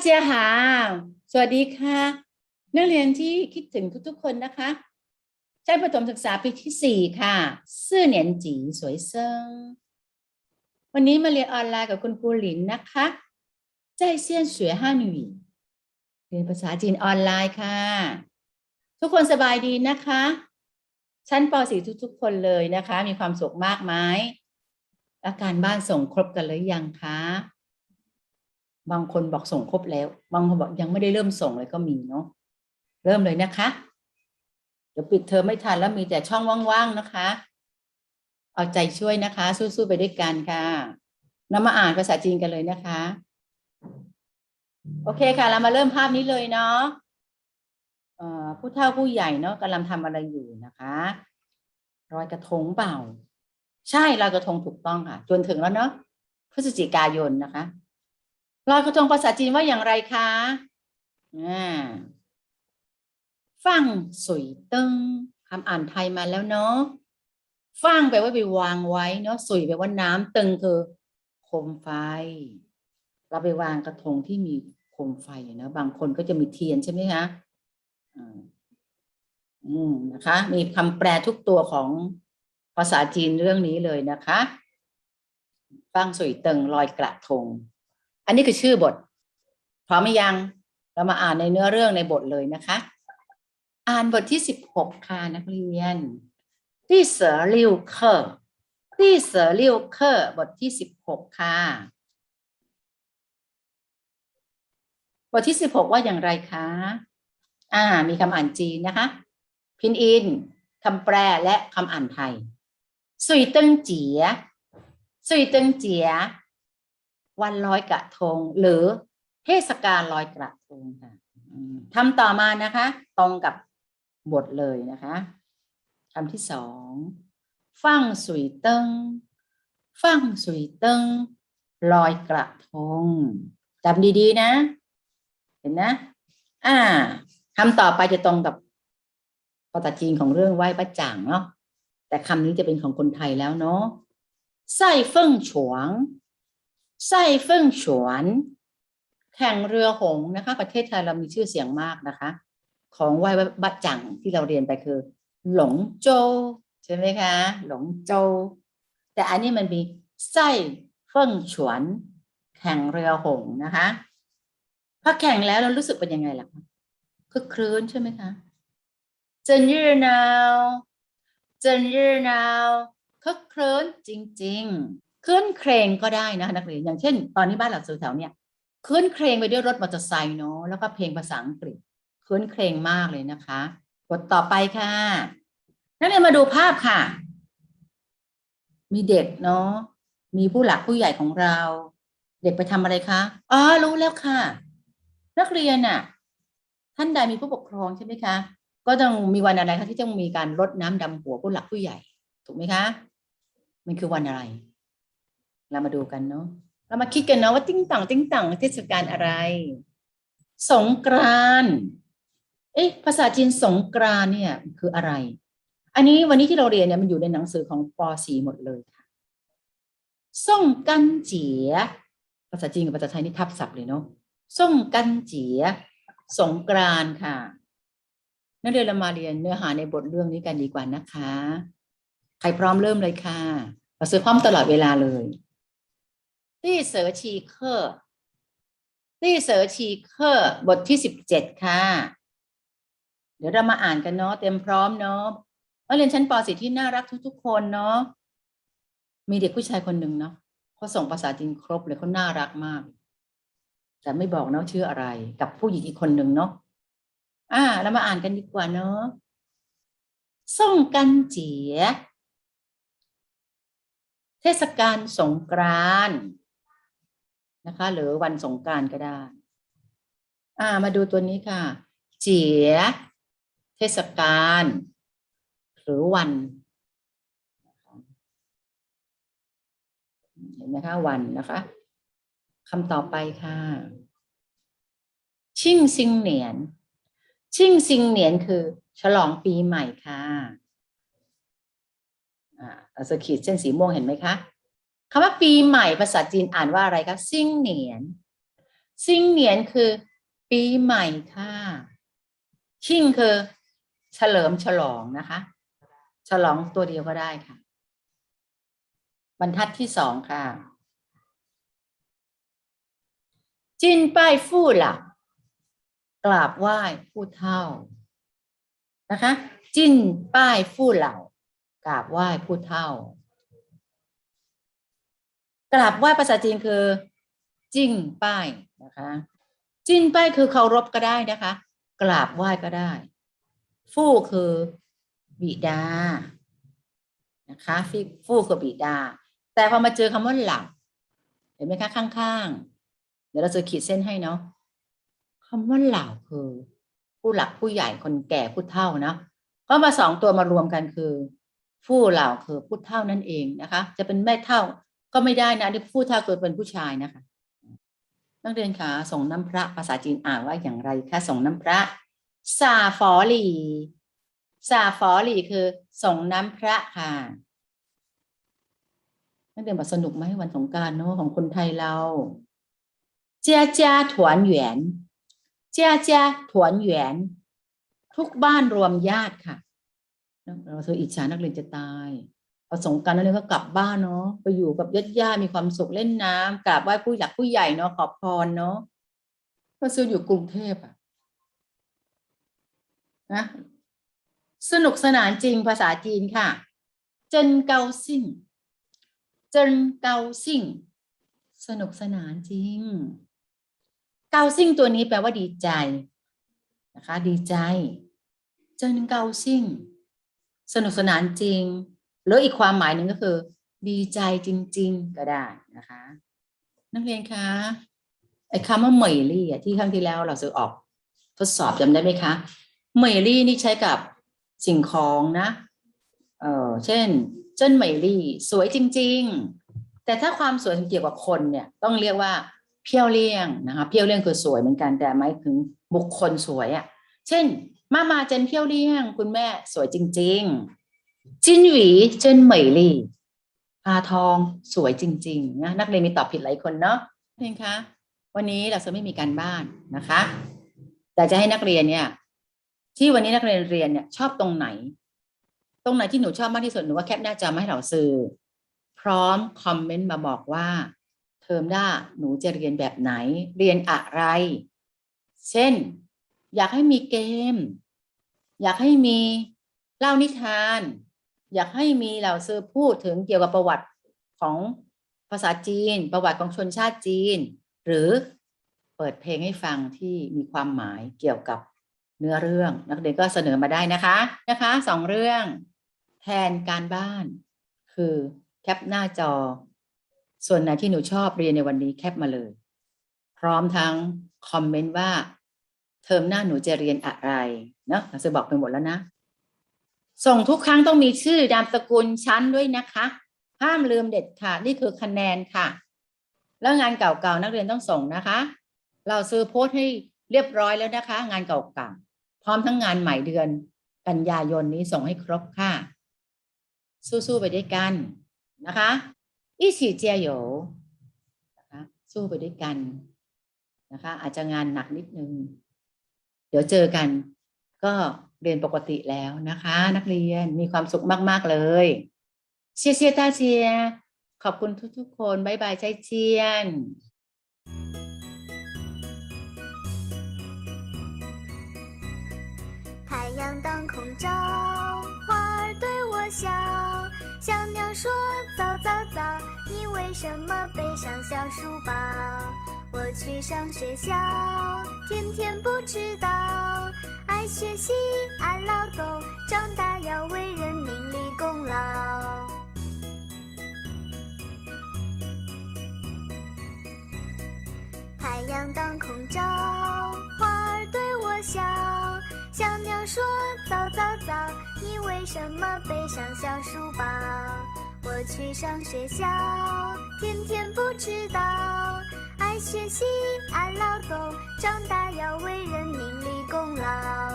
เจียหา สวัสดีค่ะ นักเรียนที่คิดถึงทุกๆคนนะคะ ชั้นประถมศึกษาปีที่สี่ค่ะสื่อเหนียนจีสวยเซิง วันนี้มาเรียนออนไลน์กับคุณครูหลินนะคะใจเซียนสวยห้าหนุ่ยเรียนภาษาจีนออนไลน์ค่ะ ทุกคนสบายดีนะคะ ชั้นปสี่ทุก ๆ คนเลยนะคะ มีความสุขมากไหมอาการบ้านส่งครบกันหรือยังคะ บางคนบอกส่งครบแล้ว บางคนบอกยังไม่ได้เริ่มส่งเลยก็มีเนาะเริ่มเลยนะคะ เดี๋ยวปิดเทอมไม่ทันแล้วมีแต่ช่องว่างๆนะคะ เอาใจช่วยนะคะ สู้ๆไปด้วยกันค่ะนำมาอ่านภาษาจีนกันเลยนะคะ โอเคค่ะ เรามาเริ่มภาพนี้เลยเนาะผู้เฒ่าผู้ใหญ่เนาะกำลังทำอะไรอยู่นะคะลอยกระทงเปล่า ใช่ลอยกระทงถูกต้องค่ะ จนถึงแล้วเนาะพฤศจิกายนนะคะ ลอยกระทงภาษาจีนว่าอย่างไรคะอ่าฟังสุยตึงคำอ่านไทยมาแล้วเนาะฟังแปลว่าไปวางไว้เนาะสุยแปลว่าน้ำตึงคือโคมไฟ เราไปวางกระทงที่มีโคมไฟเนาะบางคนก็จะมีเทียนใช่ไหมคะอืมนะคะ มีคำแปลทุกตัวของภาษาจีนเรื่องนี้เลยนะคะฟังสุยติงลอยกระทง อันนี้คือชื่อบท พร้อมไหมยัง เรามาอ่านในเนื้อเรื่องในบทเลยนะคะ อ่านบทที่สิบหกค่ะนักเรียนที่เสือลิวเคอร์ที่เสือลิวเคอร์บทที่สิบหกค่ะ บทที่สิบหกว่าอย่างไรคะอ่า มีคำอ่านจีนนะคะ พินอินคำแปลและคำอ่านไทย สุยเติงเจีย สุยเติงเจีย วันลอยกระทง หรือเทศกาลลอยกระทงค่ะทำต่อมานะคะ ตรงกับบทเลยนะคะคำที่สองฟังสุยเติงฟังสุยเติงลอยกระทงจำดีๆนะ เห็นนะ อ่าคำต่อไปจะตรงกับภาษาจีนของเรื่องไหว้ป้าจ่างเนาะแต่คำนี้จะเป็นของคนไทยแล้วเนาะไส้เฟิ่งฉวง ไส้เฟิ่งฉวน แข่งเรือหงนะคะ ประเทศไทยเรามีชื่อเสียงมากนะคะ ของไหว้ป้าจ่างที่เราเรียนไปคือ หลงโจใช่ไหมคะ หลงโจ แต่อันนี้มันมีไส้เฟิ่งฉวน แข่งเรือหงนะคะพอแข่งแล้วเรารู้สึกเป็นยังไงล่ะคะคึกครื้นใช่ไหมคะเจนยืนาวเจนยืนาวคึกครื้นจริง ๆ คืนเครงก็ได้นะนักเรียนอย่างเช่น ตอนนี้บ้านเราซื้อแถวเนี่ยคืนเครงไปด้วยรถมอเตอร์ไซค์เนาะแล้วก็เพลงภาษาอังกฤษคืนเครงมากเลยนะคะบทต่อไปค่ะ นักเรียนมาดูภาพค่ะ มีเด็กเนาะมีผู้หลักผู้ใหญ่ของเรา เด็กไปทำอะไรคะอ๋อรู้แล้วค่ะ นักเรียนน่ะ ท่านใดมีผู้ปกครองใช่ไหมคะก็ต้องมีวันอะไรคะที่ต้องมีการรดน้ำดำหัวผู้หลักผู้ใหญ่ ถูกไหมคะ มันคือวันอะไร เรามาดูกันเนาะเรามาคิดกันเนาะว่าติ้งต่างติ้งต่างเทศกาลอะไร สงกรานเอ๊ะภาษาจีนสงกรานเนี่ยคืออะไร อันนี้วันนี้ที่เราเรียนเนี่ยมันอยู่ในหนังสือของป .4 หมดเลยค่ะส่งกันเจียภาษาจีนกับภาษาไทยนี่ทับศัพท์เลยเนาะส่งกันเจียสงกรานค่ะ นักเรียนเรามาเรียนเนื้อหาในบทเรื่องนี้กันดีกว่านะคะ ใครพร้อมเริ่มเลยค่ะ เราซื้อพร้อมตลอดเวลาเลย ตี้เสือชีเคอร์ตี้เสือชีเคอร์บทที่สิบเจ็ดค่ะ เดี๋ยวเรามาอ่านกันเนาะเต็มพร้อมเนาะนักเรียนชั้นป .4 ที่น่ารักทุกๆ คนเนาะมีเด็กผู้ชายคนหนึ่งเนาะเขาส่งภาษาจีนครบเลยเขาน่ารักมาก แต่ไม่บอกเนาะชื่ออะไร กับผู้หญิงอีกคนหนึ่งเนาะอ่าเรามาอ่านกันดีกว่าเนาะส่งกันเจียเทศกาลสงกรานต์ นะคะ หรือวันสงกานต์ก็ได้ อ่า มาดูตัวนี้ค่ะ เจีย เทศกาล หรือวัน เห็นไหมคะ วันนะคะคำต่อไปค่ะ ชิ่งซิงเหนียน ชิ่งซิงเหนียนคือ ฉลองปีใหม่ค่ะ อ่าเราจะขีดเส้นสีม่วงเห็นไหมคะ คำว่าปีใหม่ภาษาจีนอ่านว่าอะไรคะซิงเหนียน ซิงเหนียนคือ ปีใหม่ค่ะชิงคือ เฉลิมฉลองนะคะ ฉลองตัวเดียวก็ได้ค่ะ บรรทัดที่สองค่ะ จินป้ายฟู่หลักกราบไหว้ผู้เฒ่านะคะ จินป้ายฟู่เหล่ากราบไหว้ผู้เฒ่า กราบไหว้ภาษาจีนคือจิ้งป้ายนะคะจิ้นป้ายคือเคารพก็ได้นะคะ กราบไหว้ก็ได้ ฟู่คือบิดานะคะฟิฟู่คือบิดา แต่พอมาเจอคำว่าหลังเห็นไหมคะข้างๆ เดี๋ยวเราจะขีดเส้นให้เนาะคำว่าเหล่าคือ ผู้หลักผู้ใหญ่คนแก่ผู้เฒ่านะก็มาสองตัวมารวมกันคือ ผู้เหล่าคือผู้เฒ่านั่นเองนะคะ จะเป็นแม่เฒ่า ก็ไม่ได้นะที่ผู้เฒ่าเกิดเป็นผู้ชายนะคะ นักเรียนคะส่งน้ำพระภาษาจีนอ่านว่าอย่างไรคะส่งน้ำพระซาฟอหลีซาฟอหลีคือส่งน้ำพระค่ะนักเรียนบอกสนุกไหมวันสงการเนาะของคนไทยเราเจ้าเจ้าถวนเหวียนจ้าเจ้าถวนเหวียนทุกบ้านรวมญาติค่ะเราเธออิจฉานักเรียนจะตาย พอสงการนักเรียก็กลับบ้านเนาะไปอยู่กับญาติญาติมีความสุขเล่นน้ำกราบไหว้ผู้หลักผู้ใหญ่เนาะขอพรเนาะเราซื้ออยู่กรุงเทพอะนะสนุกสนานจริงภาษาจีนค่ะ เจินเกาซิ่งเจินเกาซิ่งสนุกสนานจริง เกาซิ่งตัวนี้แปลว่าดีใจนะคะ ดีใจ เจินเกาซิ่งสนุกสนานจริง หรืออีกความหมายหนึ่งก็คือ ดีใจจริง ๆ ก็ได้นะคะ นักเรียนคะไอ้คำว่าเหมยลี่อะที่ครั้งที่แล้วเราจะออกทดสอบจำได้ไหมคะเหมยลี่นี่ใช้กับสิ่งของนะ เออเช่น เจิ้นเหมยลี่ สวยจริง ๆ แต่ถ้าความสวยเกี่ยวกับคนเนี่ย ต้องเรียกว่าเพี้ยวเลี่ยงนะคะเพี้ยวเลี่ยงคือสวยเหมือนกันแต่หมายถึงบุคคลสวยอะ่ะ เช่น มามาเจนเพี้ยวเลี่ยง คุณแม่สวยจริง ๆ จินหวีเจินเหมยลี่พาทองสวยจริงๆนะนักเรียนมีตอบผิดหลายคนเนาะเพียงคะวันนี้เราจะไม่มีการบ้านนะคะ แต่จะให้นักเรียนเนี่ย ที่วันนี้นักเรียนเรียนเนี่ย ชอบตรงไหน ตรงไหนที่หนูชอบมากที่สุดหนูว่าแคปหน้าจอมาให้เราซื้อพร้อมคอมเมนต์มาบอกว่า เทอมหน้าหนูจะเรียนแบบไหน เรียนอะไร เช่น อยากให้มีเกม อยากให้มีเล่านิทาน อยากให้มีเหล่าซื้อพูดถึงเกี่ยวกับประวัติของภาษาจีน ประวัติของชนชาติจีน หรือเปิดเพลงให้ฟังที่มีความหมายเกี่ยวกับเนื้อเรื่อง นักเรียนก็เสนอมาได้นะคะนะคะสองเรื่อง แทนการบ้าน คือแคปหน้าจอ ส่วนไหนที่หนูชอบเรียนในวันนี้แคปมาเลย พร้อมทั้งคอมเมนต์ว่า เทอมหน้าหนูจะเรียนอะไรเนาะเราจะบอกไปหมดแล้วนะ ส่งทุกครั้งต้องมีชื่อนามสกุลชั้นด้วยนะคะ ห้ามลืมเด็ดขาดนี่คือคะแนนค่ะ แล้วงานเก่าๆนักเรียนต้องส่งนะคะ เราซื้อโพสต์ให้เรียบร้อยแล้วนะคะ งานเก่าๆพร้อมทั้งงานใหม่เดือน กันยายนนี้ส่งให้ครบค่ะ สู้ๆไปด้วยกันนะคะ一起加油นะคะสู้ไปด้วยกันนะคะ อาจจะงานหนักนิดนึง เดี๋ยวเจอกัน ก็ เรียนปกติแล้วนะคะ นักเรียนมีความสุขมาก ๆ เลยเชียร์เชียร์ตาเชียร์ขอบคุณทุก ๆ คนบายบายใจเจียน 太阳当空照，花儿对我笑。小鸟说：“早早早，你为什么背上小书包？” 我去上学校，天天不迟到。爱学习，爱劳动，长大要为人民立功劳。太阳当空照，花儿对我笑。小鸟说：“早早早，你为什么背上小书包？”我去上学校，天天不迟到。爱学习，爱劳动，长大要为人民立功劳。